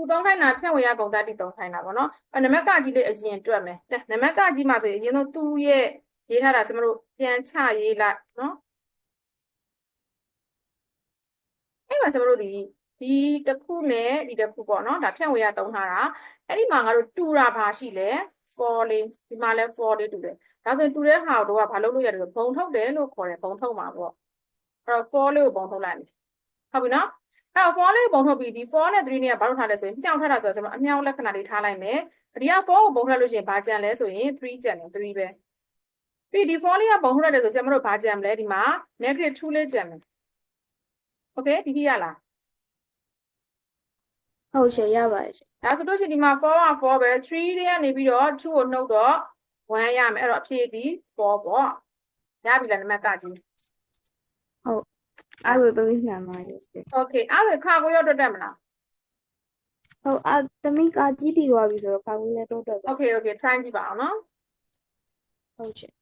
သူသုံးခိုင်းတာဖြန့်ဝေရဂုဏ်သတ္တိသုံးခိုင်းတာပေါ့နော်အဲနံပါတ်ကကြီးလေးအရင်တွက်မယ်တဲ့နံပါတ်ကကြီးမှာဆိုရင်အရင်ဆုံးသူ့ရဲ့ရေးထားတာစမတို့ပြန်ချရေးလိုက်နော်အဲ့မှာစမတို့ဒီဒီတစ်ခုနဲ့ဒီတစ်ခုပေါ့နော်ဒါဖြန့်ဝေရသုံးထားတာအဲ့ဒီမှာငါတို့တူတာဘာရှိလဲ for လေးဒီမှာလဲ for လေးတူတယ်ဒါဆိုရင်တူတဲ့ဟာတို့ကဘာလုပ်လို့ရတယ်ဆိုဘုံထုတ်တယ်လို့ခေါ်တယ်ဘုံထုတ်မှာပေါ့အဲ့တော့ for လေးကိုဘုံထုတ်လိုက်မယ်ဟုတ်ပြီနော် အဲ့တော့ for လေးပုံထုတ်ပြီးဒီ4နဲ့3နဲ့ကဘာလို့ထားလဲဆိုရင်မြောင်ထားတာဆိုတော့ကျွန်တော်အမြောင်လက္ခဏာလေးထားလိုက်မယ်ဒီက4ကိုပုံထွက်လို့ရှိရင်ဘာကြံလဲဆိုရင်3ကြံတယ်3ပဲပြီးဒီ4လေးကပုံထွက်တယ်ဆိုကျွန်တော်တို့ဘာကြံမလဲဒီမှာ negative 2လေးကြံမယ် okay ဒီကြည့်ရလားဟုတ်ရှင်ရပါတယ်ရှင်ဒါဆိုလို့ရှိရင်ဒီမှာ4က4ပဲ3တွေကနေပြီးတော့2ကိုနှုတ်တော့1ရမယ်အဲ့တော့အဖြေဒီ4ပေါ့ရပြီလားနံပါတ်ကကြီးဟုတ် အဲ့လိုသမီးမှန်ပါတယ်ရှင် โอเคအဲ့ဒါခါကိုရောက်တော့တက်မလား ဟုတ်အသမီးကကြီးတည်သွားပြီဆိုတော့ခါကူလည်းတော့တော့ပါ โอเคโอเค try ကြည့်ပါအောင်နော် ဟုတ်ရှင်